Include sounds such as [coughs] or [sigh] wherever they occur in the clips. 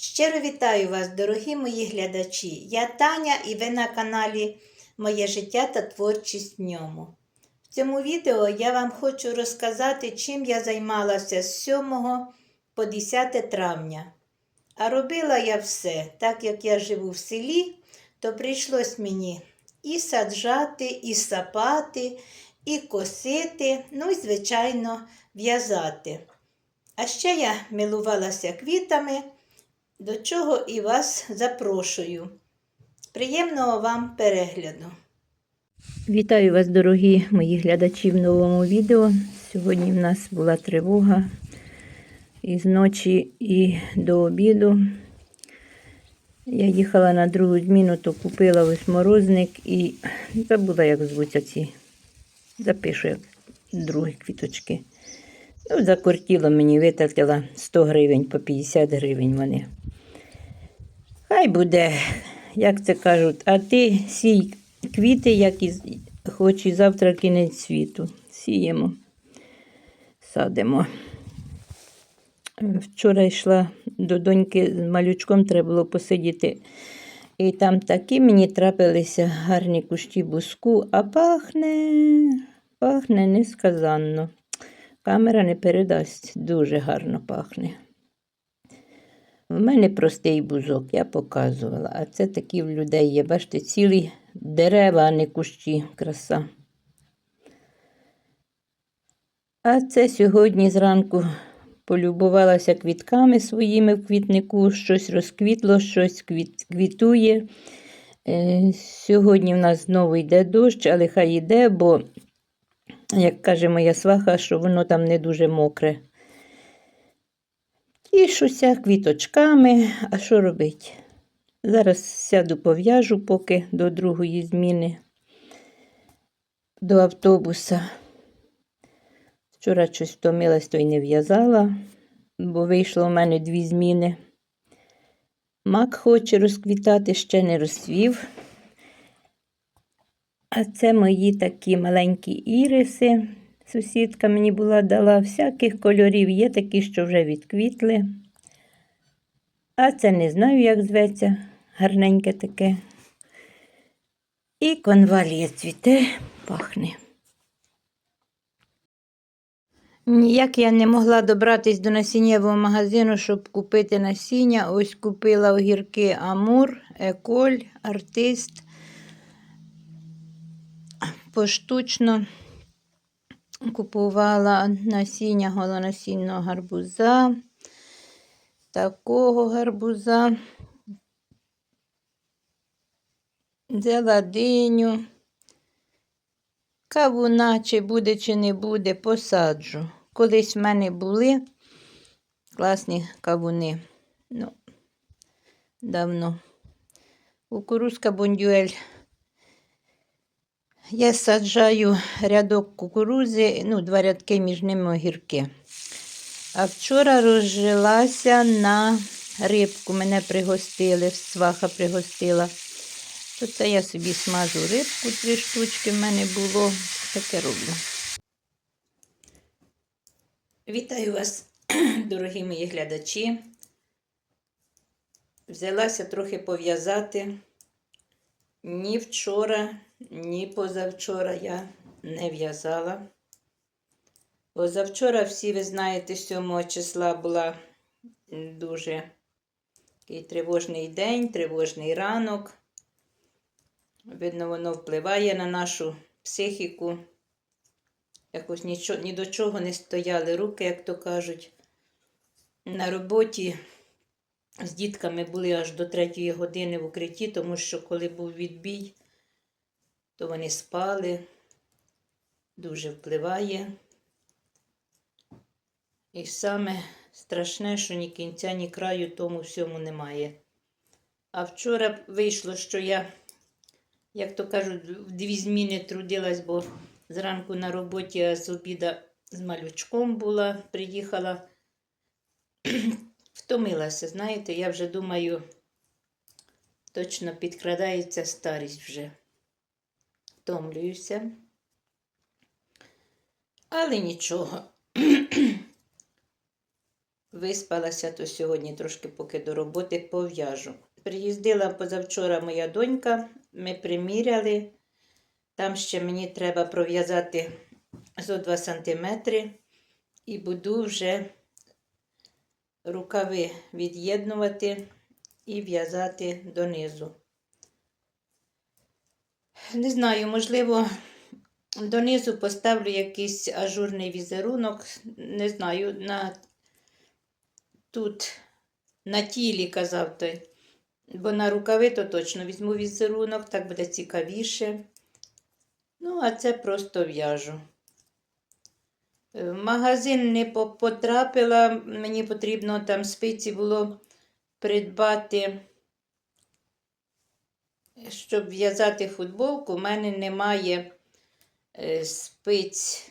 Щиро вітаю вас, дорогі мої глядачі. Я Таня і ви на каналі Моє життя та творчість в ньому. В цьому відео я вам хочу розказати, чим я займалася з 7 по 10 травня. А робила я все, так як я живу в селі, то прийшлось мені і саджати, і сапати, і косити, ну і, звичайно, в'язати. А ще я милувалася квітами, до чого і вас запрошую. Приємного вам перегляду! Вітаю вас, дорогі мої глядачі в новому відео. Сьогодні в нас була тривога і з ночі, і до обіду. Я їхала на другу зміну, то купила ось морозник і забула, як звуться ці. Запишу як другі квіточки. Ну, закортіло мені, витратила 100 гривень по 50 гривень вони. Хай буде, як це кажуть, а ти сій квіти, як і хоч і завтра кінець світу. Сіємо, садимо. Вчора йшла до доньки з малючком, треба було посидіти. І там такі мені трапилися гарні кущі буску, а пахне, пахне несказанно. Камера не передасть, дуже гарно пахне. У мене простий бузок, я показувала, а це такі в людей є. Бачите, цілі дерева, а не кущі, краса. А це сьогодні зранку полюбувалася квітками своїми в квітнику, щось розквітло, щось квіт, квітує. Е, Сьогодні в нас знову йде дощ, але хай йде, бо, як каже моя сваха, що воно там не дуже мокре. Тішуся квіточками, а що робить? Зараз сяду пов'яжу поки до другої зміни до автобуса. Вчора щось втомилась, то й не в'язала, бо вийшло у мене дві зміни. Мак хоче розквітати, ще не розцвів. А це мої такі маленькі іриси. Сусідка мені була дала всяких кольорів, є такі, що вже відквітли. А це не знаю, як зветься, гарненьке таке. І конвалія цвіте, пахне. Ніяк я не могла добратись до насіннєвого магазину, щоб купити насіння. Ось купила огірки Амур, Еколь, Артист. Поштучно купувала насіння голонасінного гарбуза, такого гарбуза, взяла диню. Кавуна, чи буде, чи не буде, посаджу. Колись в мене були класні кавуни. Ну, давно. Кукурузка бондюель. Я саджаю рядок кукурузи, ну, два рядки між ними огірки. А вчора розжилася на рибку. Мене пригостили, сваха пригостила. То це я собі смажу рибку, три штучки в мене було. Таке роблю. Вітаю вас, [clears throat] дорогі мої глядачі. Взялася трохи пов'язати. Ні вчора, ні позавчора я не в'язала. Позавчора, всі ви знаєте, 7 числа була дуже такий тривожний день, тривожний ранок. Видно, воно впливає на нашу психіку. Якось нічого, ні до чого не стояли руки, як то кажуть. На роботі з дітками були аж до третьої години в укритті, тому що коли був відбій, то вони спали, дуже впливає. І саме страшне, що ні кінця, ні краю тому всьому немає. А вчора вийшло, що я, як то кажуть, в дві зміни трудилась, бо зранку на роботі, а з обіда з малючком була, приїхала. Втомилася, знаєте, я вже думаю, точно підкрадається старість вже. Втомлююся. Але нічого. [clears throat] виспалася, то сьогодні трошки поки до роботи пов'яжу. Приїздила позавчора моя донька, ми приміряли. Там ще мені треба пров'язати зо 2 см і буду вже рукави від'єднувати і в'язати донизу. Не знаю, можливо, донизу поставлю якийсь ажурний візерунок. Не знаю, на тут на тілі казав той. Бо на рукави то точно візьму візерунок, так буде цікавіше. Ну, а це просто в'яжу. Е, В магазин не потрапила, мені потрібно там спиці було придбати, щоб в'язати футболку. У мене немає е, спиць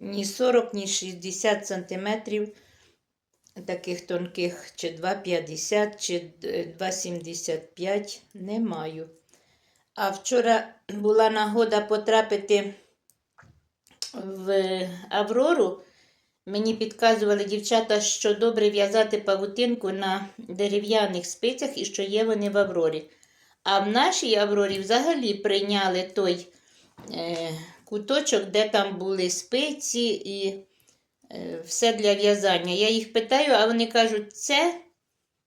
ні 40, ні 60 сантиметрів таких тонких, чи 2,50, чи е, 2,75 не маю. А вчора була нагода потрапити в Аврору. Мені підказували дівчата, що добре в'язати павутинку на дерев'яних спицях і що є вони в Аврорі. А в нашій Аврорі взагалі прийняли той е, куточок, де там були спиці і е, все для в'язання. Я їх питаю, а вони кажуть, це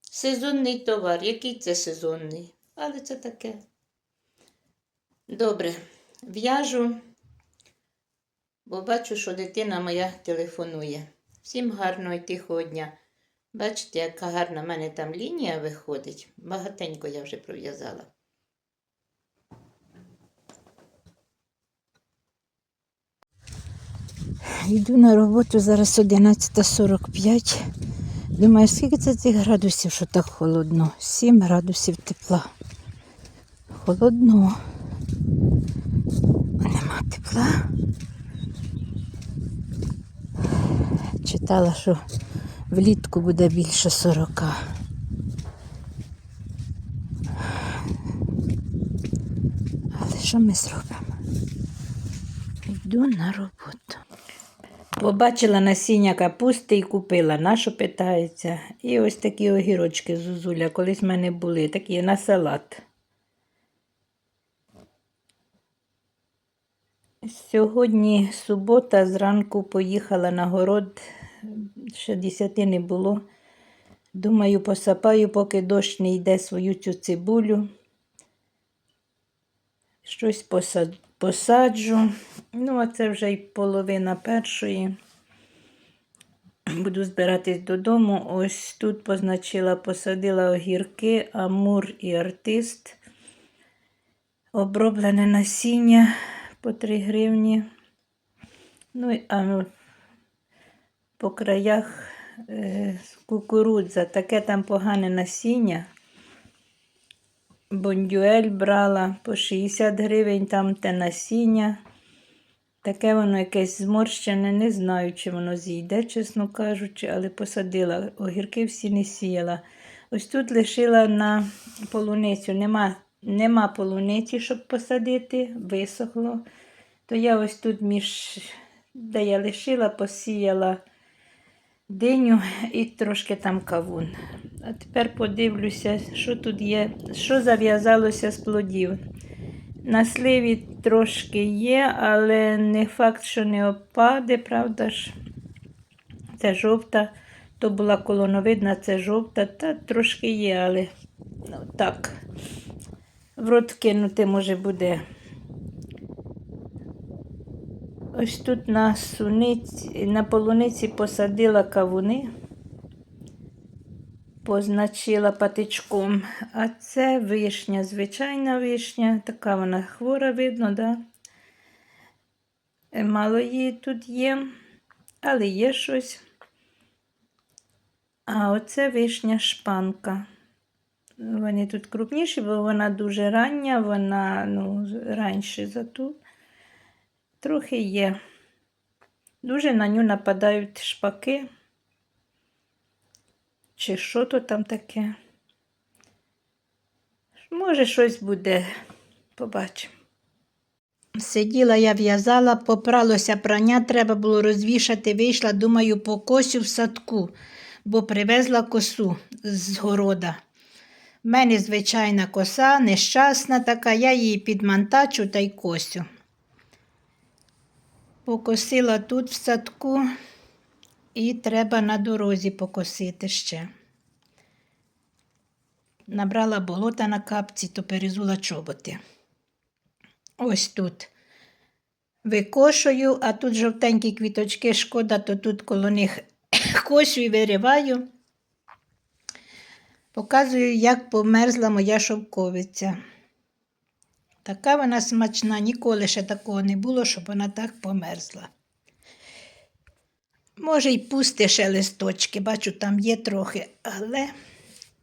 сезонний товар. Який це сезонний? Але це таке. Добре, в'яжу, бо бачу, що дитина моя телефонує. Всім гарного і тихого дня. Бачите, яка гарна в мене там лінія виходить. Багатенько я вже пров'язала. Йду на роботу зараз 11.45. Думаю, скільки це цих градусів, що так холодно? 7 градусів тепла. Холодно. Нема тепла. Читала, що влітку буде більше 40. Але що ми зробимо? Йду на роботу. Побачила насіння капусти і купила. Нащо питається? І ось такі огірочки зузуля. Колись в мене були, такі на салат. Сьогодні субота, зранку поїхала на город, ще десяти не було. Думаю, посапаю, поки дощ не йде свою цю цибулю. Щось посад... посаджу. Ну, а це вже й половина першої. Буду збиратись додому. Ось тут позначила, посадила огірки, амур і артист. Оброблене насіння по 3 гривні. Ну, а по краях е, кукурудза, таке там погане насіння. Бондюель брала по 60 гривень там те насіння. Таке воно якесь зморщене, не знаю, чи воно зійде, чесно кажучи, але посадила. Огірки всі не сіяла. Ось тут лишила на полуницю. Нема, нема полуниці, щоб посадити, висохло. То я ось тут між, де я лишила, посіяла диню і трошки там кавун. А тепер подивлюся, що тут є, що зав'язалося з плодів. На сливі трошки є, але не факт, що не опаде, правда ж. Це жовта, то була колоновидна, це жовта, та трошки є, але ну, так. В рот кинути може буде. Ось тут на суниці, на полуниці посадила кавуни, позначила патичком. А це вишня, звичайна вишня, така вона хвора, видно, да? Е, Мало її тут є, але є щось. А оце вишня шпанка. Вони тут крупніші, бо вона дуже рання, вона ну, раніше за ту. Трохи є. Дуже на ню нападають шпаки. Чи що то там таке? Може, щось буде. Побачимо. Сиділа я в'язала, попралося прання, треба було розвішати, вийшла, думаю, по косю в садку, бо привезла косу з города. В мене звичайна коса, нещасна така, я її підмантачу та й косю. Покосила тут в садку і треба на дорозі покосити ще. Набрала болота на капці, то перезула чоботи. Ось тут викошую, а тут жовтенькі квіточки, шкода, то тут коло них [coughs] косю і вириваю. Показую, як померзла моя шовковиця. Така вона смачна, ніколи ще такого не було, щоб вона так померзла. Може, й пусти ще листочки, бачу, там є трохи, але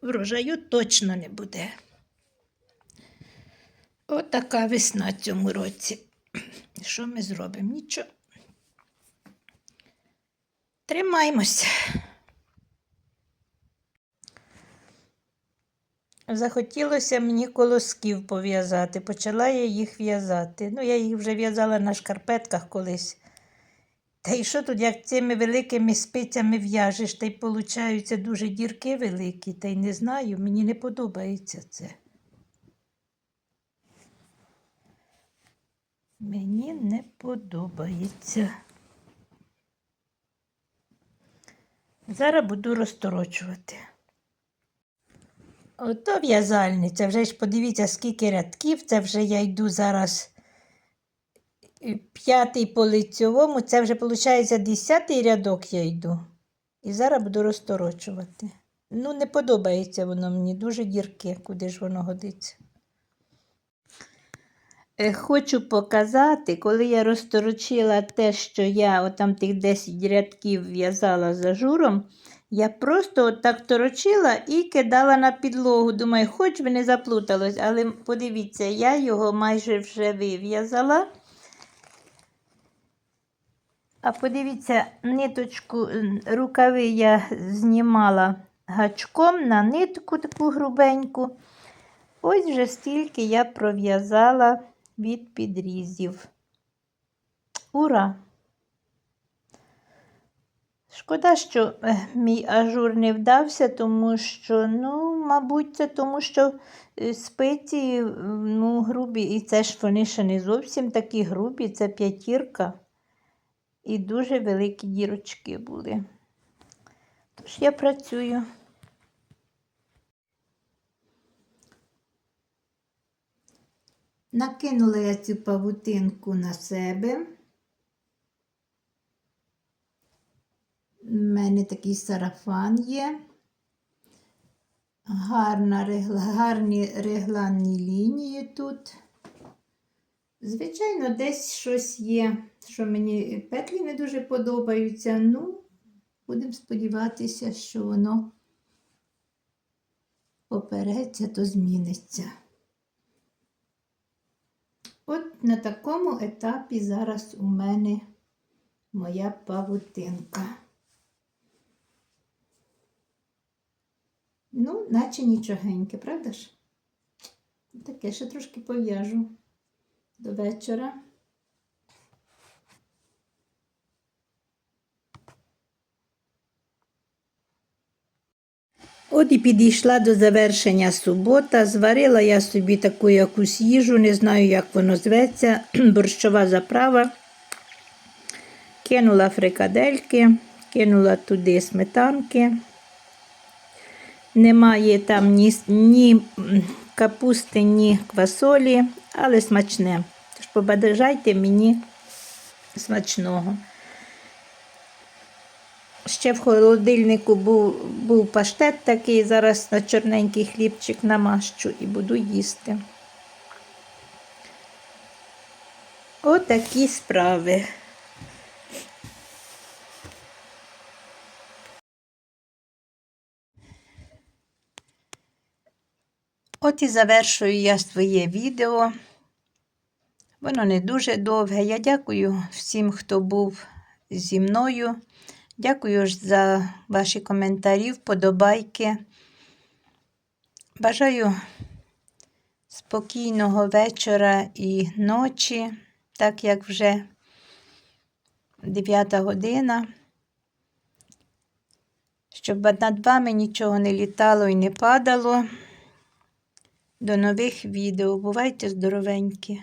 врожаю точно не буде. Отака весна цьому році. Що ми зробимо? Нічого. Тримаймося. Захотілося мені колосків пов'язати. Почала я їх в'язати. Ну, я їх вже в'язала на шкарпетках колись. Та й що тут, як цими великими спицями в'яжеш, та й получаються дуже дірки великі, та й не знаю, мені не подобається це. Мені не подобається. Зараз буду розторочувати. Ото в'язальниця, вже ж подивіться, скільки рядків, це вже я йду зараз п'ятий по лицьовому, це вже виходить десятий рядок я йду. І зараз буду розторочувати. Ну, не подобається воно мені, дуже дірке, куди ж воно годиться. Е, Хочу показати, коли я розторочила те, що я отам тих 10 рядків в'язала за журом, я просто отак торочила і кидала на підлогу. Думаю, хоч би не заплуталось, але подивіться, я його майже вже вив'язала. А подивіться, ниточку, рукави я знімала гачком на нитку таку грубеньку. Ось вже стільки я пров'язала від підрізів. Ура! Шкода, що мій ажур не вдався, тому що, ну, мабуть, це тому, що е, спиці ну, грубі, і це ж вони ще не зовсім такі грубі, це п'ятірка. І дуже великі дірочки були. Тож я працюю. Накинула я цю павутинку на себе. У мене такий сарафан є. Гарна, гарні регланні лінії тут. Звичайно, десь щось є, що мені петлі не дуже подобаються. Ну, будемо сподіватися, що воно попереться, то зміниться. От на такому етапі зараз у мене моя павутинка. Ну, наче нічогеньке, правда ж? Таке ще трошки пов'яжу до вечора. От і підійшла до завершення субота. Зварила я собі таку якусь їжу, не знаю, як воно зветься, [clears throat] борщова заправа. Кинула фрикадельки, кинула туди сметанки. Немає там ні, ні капусти, ні квасолі, але смачне. Тож побажайте мені смачного. Ще в холодильнику був, був паштет такий, зараз на чорненький хлібчик намащу і буду їсти. Отакі справи. От і завершую я своє відео. Воно не дуже довге. Я дякую всім, хто був зі мною. Дякую за ваші коментарі, вподобайки. Бажаю спокійного вечора і ночі. так як вже 9 година, щоб над вами нічого не літало і не падало. До нових відео. Бувайте здоровенькі!